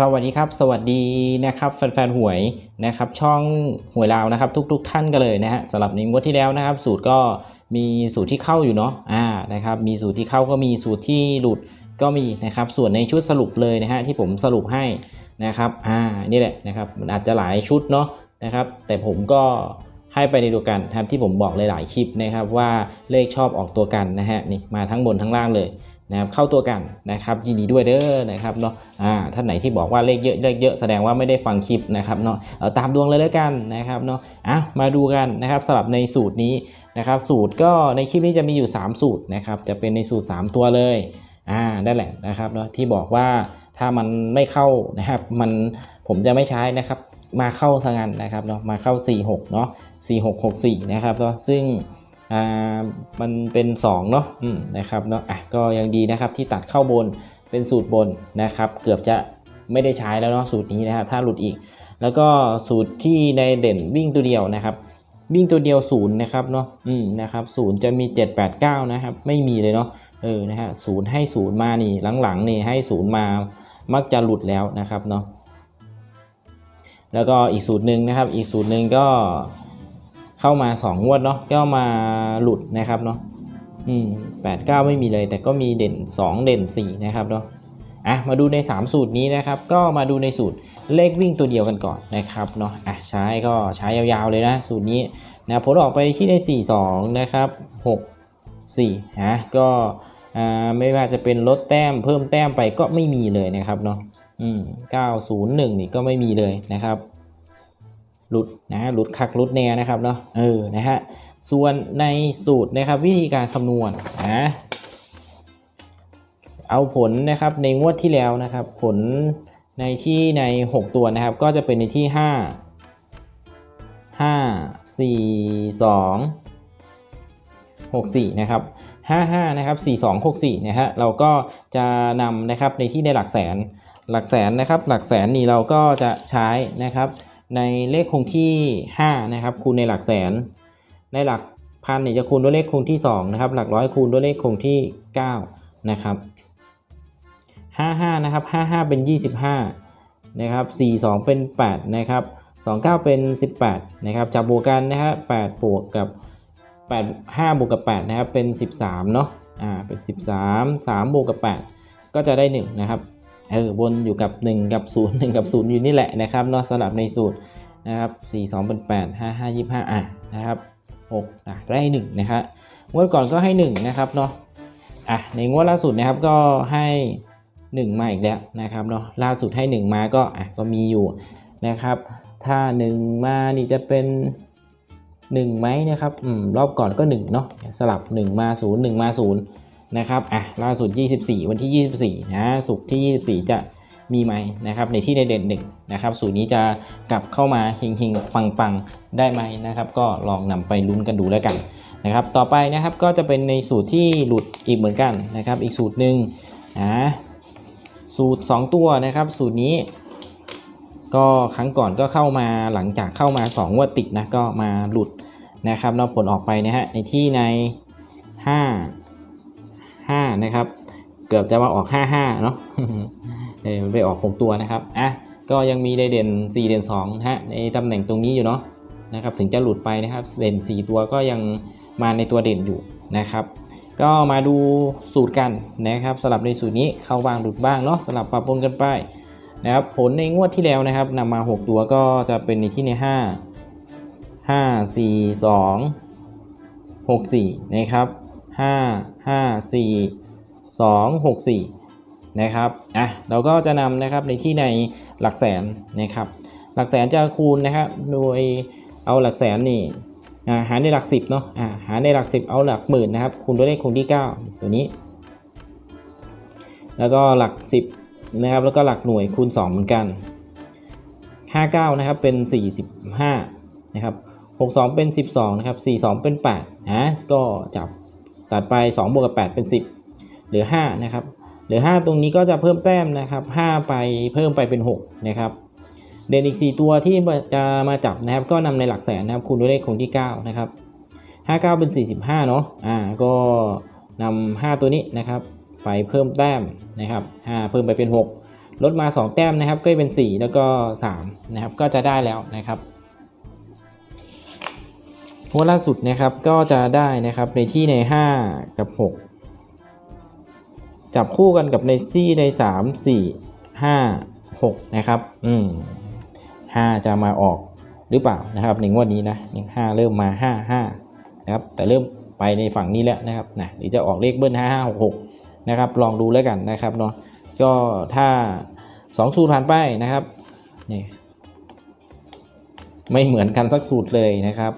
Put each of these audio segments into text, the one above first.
สวัสดีครับ สวัสดีนะครับแฟนๆหวยนะครับช่องหวยลาวนะครับ ทุก ๆ ท่านกันเลยนะฮะสำหรับในงวดที่แล้วนะครับ สูตรก็มีสูตรที่เข้าอยู่เนาะอ่านะครับมีสูตรที่เข้าก็มีสูตรที่หลุดก็มีนะครับส่วนในชุดสรุปเลยนะฮะที่ผมสรุปให้นะครับอ่านี่แหละนะครับมันอาจจะหลายชุดเนาะนะครับแต่ผมก็ให้ไปในดียวกันทำที่ผมบอกหลายๆคลิปนะครับว่าเลขชอบออกตัวกันนะฮะนี่มาทั้งบนทั้งล่างเลย นะครับเข้าตัวกันนะครับยินดีด้วยเด้อนะครับเนาะอ่าท่านไหนที่บอกว่าเลขเยอะเลขเยอะแสดงว่าไม่ได้ฟังคลิปนะครับเนาะเอาตามดวงเลยแล้วกันนะครับเนาะอะมาดูกันนะครับสำหรับในสูตรนี้นะครับสูตรก็ในคลิปนี้จะมีอยู่ 3 สูตรนะครับจะเป็นในสูตร 3 ตัวเลยอ่าได้แหละนะครับเนาะที่บอกว่าถ้ามันไม่เข้านะครับมันผมจะไม่ใช้นะครับมาเข้าซะงั้นนะครับเนาะมาเข้า 46เนาะ4664นะครับเนาะซึ่ง อ่ามันเป็น2เนาะอืมนะครับเนาะอะก็ยังดีนะครับที่ตัดเข้าบนเป็นสูตรบนนะครับ เกือบจะไม่ได้ใช้แล้วเนาะสูตรนี้นะครับถ้าหลุดอีก แล้วก็สูตรที่ในเด่นวิ่งตัวเดียวนะครับ วิ่งตัวเดียวศูนย์นะครับเนาะอืมนะครับศูนย์จะมี 7 8 9 นะครับ ไม่มีเลยเนาะเออนะฮะศูนย์ให้ศูนย์มานี่หลังๆนี่ให้ศูนย์มามักจะหลุดแล้วนะครับเนาะแล้วก็อีกสูตรหนึ่งนะครับ อีกสูตรหนึ่งก็ เข้ามา2งวดเนาะก็มาหลุดนะครับเนาะอืมแปดเก้าไม่มีเลย แต่ก็มีเด่น 2 เด่น 4 นะครับเนาะอะมาดูใน 3 สูตรนี้นะครับ ก็มาดูในสูตรเลขวิ่งตัวเดียวกันก่อนนะครับเนาะอะใช้ก็ใช้ยาวๆเลยนะ สูตรนี้นะผลออกไปที่ได้ 4 2 นะครับ 6 4ฮะก็อ่าไม่ว่าจะเป็นลดแต้มเพิ่มแต้มไปก็ไม่มีเลยนะครับเนาะอืม901 นี่ก็ไม่มีเลยนะครับ หลุดนะหลุดคักหลุดแน่นะครับเนาะเออนะฮะส่วนในสูตรนะครับวิธีการคำนวณนะเอาผลนะครับในงวดที่แล้วนะครับ ผลในที่ใน 6 ตัวนะครับ ก็จะเป็นในที่ 5 5 4 2 6 4 นะครับ 55 นะครับ 42 64 นะฮะเราก็จะนำนะครับในที่ในหลักแสนหลักแสนนะครับ หลักแสนนี่เราก็จะใช้นะครับ ในเลขคงที่ 5 นะครับ คูณในหลักแสน ในหลักพันเนี่ยจะคูณด้วยเลขคงที่ 2 นะครับ หลักร้อยคูณด้วยเลขคงที่ 9 นะครับ 55 นะครับ 55 เป็น 25 นะครับ 42 เป็น 8 นะครับ 29 เป็น 18 นะครับ จับบวกกันนะครับ8บวกกับ 8 5บวกกับ 8 นะครับ เป็น 13 เนาะ อ่า เป็น 13 3บวกกับ 8 ก็จะได้ 1 นะครับ เออวนอยู่กับ 1 กับ 0 1 กับ 0 อยู่นี่แหละนะครับนาะสลับในสูตรนะครับ4 2เป็น8 5 5 25อะนะครับ6อะได้1นะครับงวดก่อนก็ให้ 1 นะครับเนาะอะในงวดล่าสุดนะครับก็ให้ 1 มาอีกแล้วนะครับเนาะล่าสุดให้ 1 มาก็อะก็มีอยู่นะครับ ถ้า 1 มานี่จะเป็น1ไหมนะครับอืมรอบก่อนก็1เนาะสลับ 1 มา 0 1 มา 0 นะครับอะล่าสุด 24 วันที่ 24นะสุกที่ 24 จะมีไหมนะครับในที่ในเด่นหนึ่งนะครับสูตรนี้จะกลับเข้ามาเฮงๆปังๆได้ไหมนะครับ ก็ลองนำไปลุ้นกันดูแล้วกันนะครับ ต่อไปนะครับก็จะเป็นในสูตรที่หลุดอีกเหมือนกันนะครับ อีกสูตรหนึ่งนะสูตร 2 ตัวนะครับ สูตรนี้ ก็ครั้งก่อนก็เข้ามาหลังจากเข้ามา2งวดติดนะก็มาหลุดนะครับนอกผลออกไปนะฮะในที่ใน 5 5นะครับ เกือบจะมาออก55เนาะเออมันไปออก6ตัวนะครับอะก็ยังมีได้เด่น4เด่น2นะฮะในตำแหน่งตรงนี้อยู่เนาะนะครับถึงจะหลุดไปนะครับเด่น 4 ตัวก็ยังมาในตัวเด่นอยู่นะครับ ก็มาดูสูตรกันนะครับสลับในสูตรนี้เข้าบ้างหลุดบ้างเนาะสลับปรับปนกันไปนะครับผลในงวดที่แล้วนะครับนำมา 6 ตัวก็จะเป็นในที่ใน 5 5 4 2 6 4นะครับ 5 5 4 2 6 4นะครับอะเราก็จะนำนะครับในที่ในหลักแสนนะครับหลักแสนจะคูณนะครับโดยเอาหลักแสนนี่หารในหลักสิบเนาะหารในหลักสิบเอาหลักหมื่นนะครับคูณด้วยเลขคงที่ 9 ตัวนี้ แล้วก็หลักสิบนะครับแล้วก็หลักหน่วยคูณ 2 เหมือนกัน 59นะครับเป็น 45นะครับ62 เป็น 12นะครับ42 เป็น8นะก็จับ ตัดไป2บวกกับ8เป็น 10เหลือ5นะครับเหลือ 5 ตรงนี้ก็จะเพิ่มแต้มนะครับ5ไปเพิ่มไปเป็น6นะครับเด่นอีก 4 ตัวที่จะมาจับนะครับ ก็นำในหลักแสนนะครับคูณด้วยเลขคงที่9นะครับ59 เป็น 45เนาะอ่าก็นำ5ตัวนี้นะครับ ไปเพิ่มแต้มนะครับ5เพิ่มไปเป็น 6 ลดมา 2 แต้มนะครับก็เป็น 4 แล้วก็ 3 นะครับ ก็จะได้แล้วนะครับ หัวล่าสุดนะครับก็จะได้นะครับในที่ใน 5 กับ 6 จับคู่กันกับในที่ใน 3 4 5 6 นะครับ อืม5จะมาออกหรือเปล่านะครับในงวดนี้นะหนึ่งห้าเริ่มมา5 5นะครับแต่เริ่มไปในฝั่งนี้แล้วนะครับนะหรือจะออกเลขเบิ้ล5 5 6 6นะครับลองดูแล้วกันนะครับเนาะก็ถ้า2สูตรผ่านไปนะครับนี่ไม่เหมือนกันสักสูตรเลยนะครับ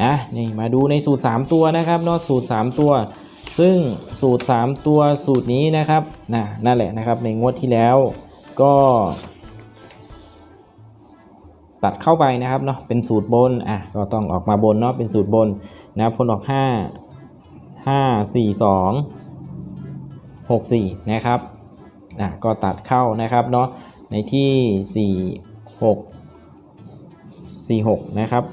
อะนี่มาดูในสูตร 3 ตัวนะครับเนาะสูตร 3 ตัว ซึ่งสูตร 3 ตัวสูตรนี้นะครับนะนั่นแหละนะครับในงวดที่แล้วก็ ตัดเข้าไปนะครับเนาะเป็นสูตรบนอะก็ต้องออกมาบนเนาะเป็นสูตรบนนะผลออก 5 5 4 2 6 4 นะครับอะก็ตัดเข้านะครับเนาะในที่ 4 6 4 6 นะครับ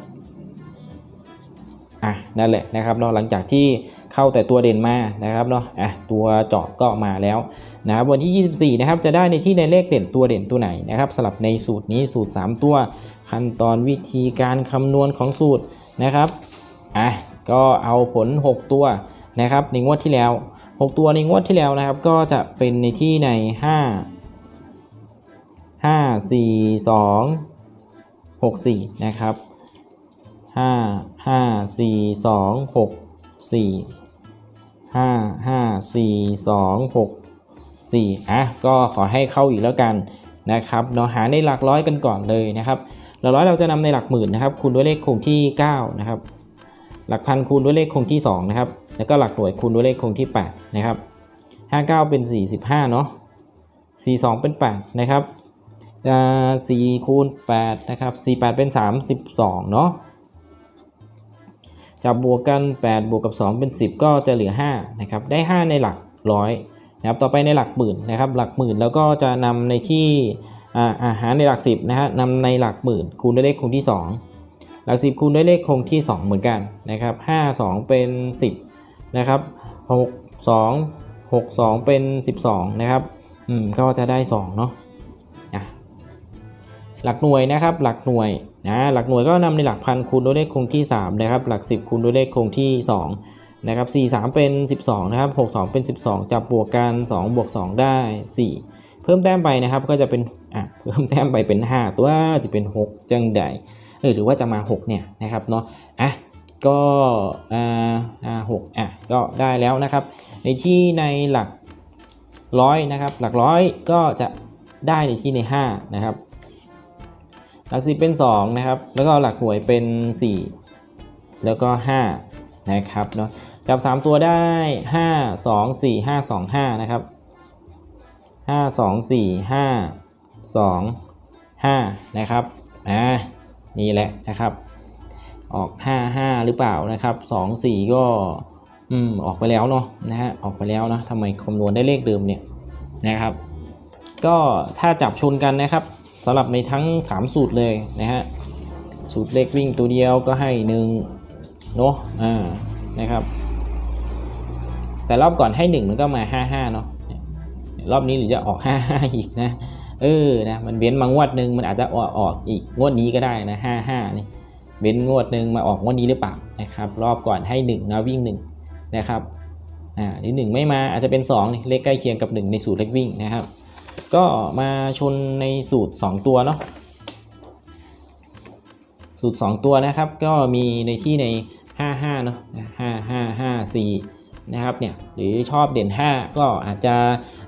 อะนั่นแหละนะครับเนาะหลังจากที่เข้าแต่ตัวเด่นมานะครับเนาะอะตัวเจาะก็มาแล้วนะครับวันที่ 24นะครับจะได้ในที่ในเลขเด่นตัวเด่นตัวไหนนะครับสลับในสูตรนี้สูตร 3 ตัว ขั้นตอนวิธีการคำนวณของสูตรนะครับอะก็เอาผล 6 ตัวนะครับในงวดที่แล้ว 6 ตัวในงวดที่แล้วนะครับ ก็จะเป็นในที่ใน 5 5 4 2 6 4นะครับ5 5 4 2 6 4 5 5 4 2 6 4อะก็ขอให้เข้าอีกแล้วกันนะครับเนาะหาในหลักร้อยกันก่อนเลยนะครับหลักร้อยเราจะนำในหลักหมื่นนะครับคูณด้วยเลขคงที่9นะครับหลักพันคูณด้วยเลขคงที่2นะครับแล้วก็หลักหน่วยคูณด้วยเลขคงที่8นะครับ59 เป็น 45เนาะ42 เป็น8นะครับอ่า4คูณ8นะครับ48 เป็น 32เนาะ จับบวกกัน 8 บวกกับ 2 เป็น 10 ก็จะเหลือ5นะครับได้ 5 ในหลักร้อยนะครับต่อไปในหลักหมื่นนะครับหลักหมื่นแล้วก็จะนำในที่อาหารในหลัก 10นะฮะนำในหลักหมื่นคูณด้วยเลขคงที่ 2 หลัก 10 คูณด้วยเลขคงที่ 2 เหมือนกันนะครับ5 2 เป็น 10นะครับ6 2 6 2 เป็น 12นะครับอืมก็จะได้2เนาะ หลักหน่วยนะครับ หลักหน่วยนะหลักหน่วยก็นำในหลักพันคูณด้วยเลขคงที่3นะครับหลัก 10คูณด้วยเลขคงที่ 2 นะครับ 4 3 เป็น 12 นะครับ 6 2 เป็น 12 จับบวกกัน2บวก2 ได้ 4 เพิ่มแต้มไปนะครับก็จะเป็นอะเพิ่มแต้มไปเป็น 5 ตัวจะเป็น 6 จังใดเออหรือว่าจะมา 6 เนี่ยนะครับเนาะอะก็อ่าอ่าหกอะก็ได้แล้วนะครับ ในที่ในหลักร้อยนะครับ หลักร้อยก็จะได้ในที่ใน5นะครับ หลักสิบเป็น2นะครับ แล้วก็หลักหวยเป็น 4 แล้วก็5นะครับเนาะจับ 3 ตัวได้ 5 2 4 5 2 5นะครับ5 2 4 5 2 5นะครับอ่านี่แหละนะครับ ออก 5 5 หรือเปล่านะครับ 2 4 ก็อืมออกไปแล้วเนาะนะฮะออกไปแล้วนะทำไมคำนวณได้เลขเดิมเนี่ยนะครับ ก็ถ้าจับชนกันนะครับ สำหรับในทั้ง 3 สูตรเลยนะฮะสูตรเลขวิ่งตัวเดียวก็ให้หนึ่งเนาะอ่านะครับ แต่รอบก่อนให้ 1 มันก็มา 55เนาะรอบนี้หรือจะออก 55 อีกนะเออนะมันเว้นมางวดหนึ่งมันอาจจะออกออกอีกงวดนี้ก็ได้นะ55นี่เว้นงวดหนึ่งมาออกงวดนี้หรือเปล่านะครับ รอบก่อนให้1นะวิ่ง1นะครับอ่าหรือ1ไม่มาอาจจะเป็น2นี่เลขใกล้เคียงกับ 1 ในสูตรเลขวิ่งนะครับ ก็มาชนในสูตร 2 ตัวเนาะสูตร 2 ตัวนะครับ ก็มีในที่ใน 55เนาะ5 5 5 4 นะครับเนี่ยหรือชอบเด่น 5 ก็อาจจะ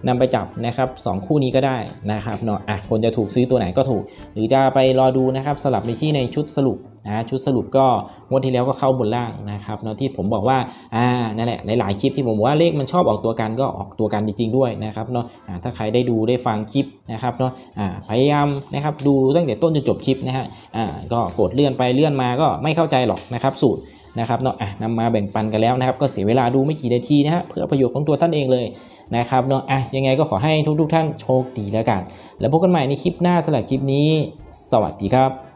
นำไปจับนะครับ2คู่นี้ก็ได้นะครับเนาะอะคนจะถูกซื้อตัวไหนก็ถูก หรือจะไปรอดูนะครับสลับในที่ในชุดสรุปนะชุดสรุปก็งวดที่แล้วก็เข้าบนล่างนะครับเนาะที่ผมบอกว่าอ่านั่นแหละหลายๆคลิปที่ผมบอกว่าเลขมันชอบออกตัวกันก็ออกตัวกันจริงๆด้วยนะครับเนาะอ่าถ้าใครได้ดูได้ฟังคลิปนะครับเนาะอ่าพยายามนะครับดูตั้งแต่ต้นจนจบคลิปนะฮะอ่าก็กดเลื่อนไปเลื่อนมาก็ไม่เข้าใจหรอกนะครับสูตร นะครับเนาะอะนำมาแบ่งปันกันแล้วนะครับ ก็เสียเวลาดูไม่กี่นาทีนะฮะเพื่อประโยชน์ของตัวท่านเองเลยนะครับเนาะอะยังไงก็ขอให้ทุกๆท่านโชคดีแล้วกัน แล้วพบกันใหม่ในคลิปหน้าสำหรับคลิปนี้ สวัสดีครับ